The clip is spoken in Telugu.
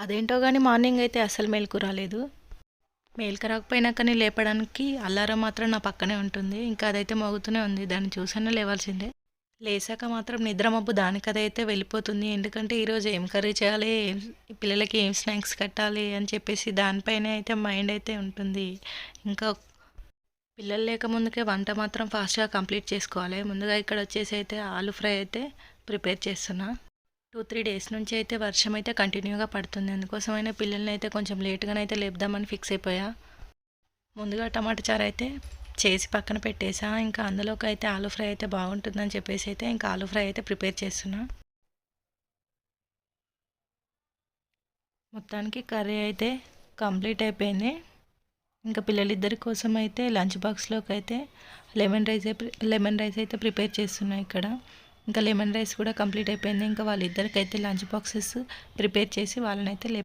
అదేంటో కానీ మార్నింగ్ అయితే అసలు మేలుకు రాలేదు. మేలుకు రాకపోయినా కానీ లేపడానికి అల్లారం మాత్రం నా పక్కనే ఉంటుంది. ఇంకా అదైతే మోగుతూనే ఉంది. దాన్ని చూసైనా లేవాల్సిందే. లేసాక మాత్రం నిద్ర మబ్బు దానికదైతే వెళ్ళిపోతుంది. ఎందుకంటే ఈరోజు ఏం కర్రీ చేయాలి? ఏం పిల్లలకి ఏం స్నాక్స్ కట్టాలి? అని చెప్పేసి దానిపైనే అయితే మైండ్ అయితే ఉంటుంది. ఇంకా పిల్లలు లేక ముందుకే వంట మాత్రం ఫాస్ట్గా కంప్లీట్ చేసుకోవాలి. ముందుగా ఇక్కడ వచ్చేసి అయితే ఆలు ఫ్రై అయితే ప్రిపేర్ చేస్తున్నా. టూ త్రీ డేస్ నుంచి అయితే వర్షం అయితే కంటిన్యూగా పడుతుంది. అందుకోసమైనా పిల్లల్ని అయితే కొంచెం లేట్గానే అయితే లేపుదామని ఫిక్స్ అయిపోయా. ముందుగా టమాటా చారు అయితే చేసి పక్కన పెట్టేసా. ఇంకా అందులోకి అయితే ఆలు ఫ్రై అయితే బాగుంటుందని చెప్పేసి అయితే ఇంకా ఆలు ఫ్రై అయితే ప్రిపేర్ చేస్తున్నా. మొత్తానికి కర్రీ అయితే కంప్లీట్ అయిపోయింది. ఇంకా పిల్లలిద్దరి కోసం అయితే లంచ్ బాక్స్లోకి అయితే లెమన్ రైస్ లెమన్ రైస్ అయితే ప్రిపేర్ చేస్తున్నా ఇక్కడ. ఇంకా లెమన్ రైస్ కూడా కంప్లీట్ అయిపోయింది. ఇంకా వాళ్ళిద్దరికైతే లంచ్ బాక్సెస్ ప్రిపేర్ చేసి వాళ్ళనైతే లే